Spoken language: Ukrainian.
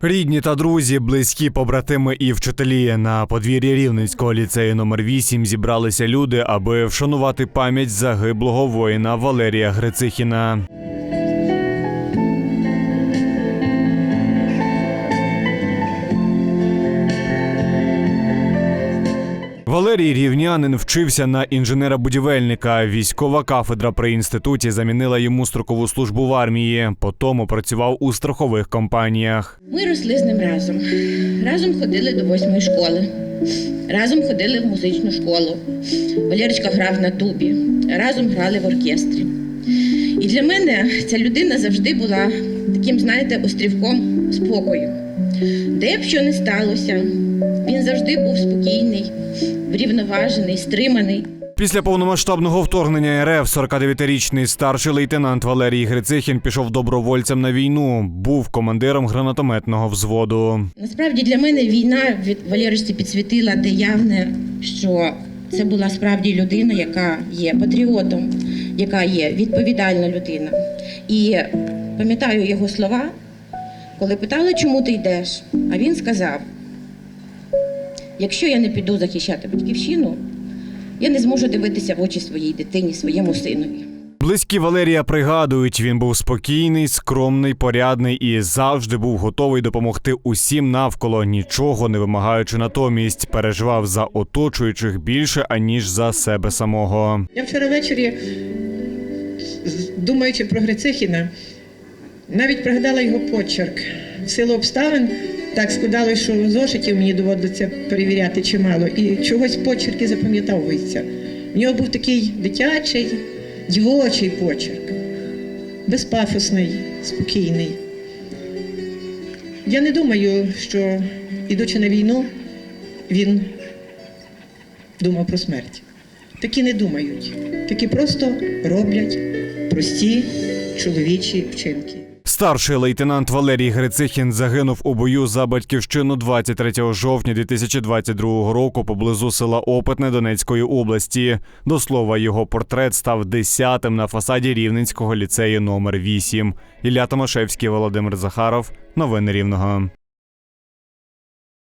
Рідні та друзі, близькі побратими і вчителі на подвір'ї Рівненського ліцею номер 8 зібралися люди, аби вшанувати пам'ять загиблого воїна Валерія Грицихіна. Валерій Рівнянин вчився на інженера-будівельника. Військова кафедра при інституті замінила йому строкову службу в армії. Потім працював у страхових компаніях. Ми росли з ним разом. Разом ходили до восьмої школи. Разом ходили в музичну школу. Валерочка грав на тубі. Разом грали в оркестрі. І для мене ця людина завжди була таким, знаєте, острівком спокою. Де б що не сталося, він завжди був спокійний, врівноважений, стриманий. Після повномасштабного вторгнення РФ 49-річний старший лейтенант Валерій Грицихін пішов добровольцем на війну. Був командиром гранатометного взводу. Насправді для мене війна від Валерочці підсвітила те явне, що це була справді людина, яка є патріотом, яка є відповідальна людина. І пам'ятаю його слова, коли питали, чому ти йдеш, а він сказав: якщо я не піду захищати батьківщину, я не зможу дивитися в очі своїй дитині, своєму синові. Близькі Валерія пригадують, він був спокійний, скромний, порядний і завжди був готовий допомогти усім навколо, нічого не вимагаючи натомість, переживав за оточуючих більше аніж за себе самого. Я вчора ввечері, думаючи про Грицихіна, навіть пригадала його почерк. В силу обставин так складалося, що зошитів мені доводиться перевіряти чимало, і чогось почерки запам'ятовуються. У нього був такий дитячий, дівочий почерк, безпафосний, спокійний. Я не думаю, що, ідучи на війну, він думав про смерть. Такі не думають, такі просто роблять прості чоловічі вчинки. Старший лейтенант Валерій Грицихін загинув у бою за батьківщину 23 жовтня 2022 року поблизу села Опитне Донецької області. До слова, його портрет став десятим на фасаді Рівненського ліцею номер 8. Ілля Томашевський, Володимир Захаров. Новини Рівного.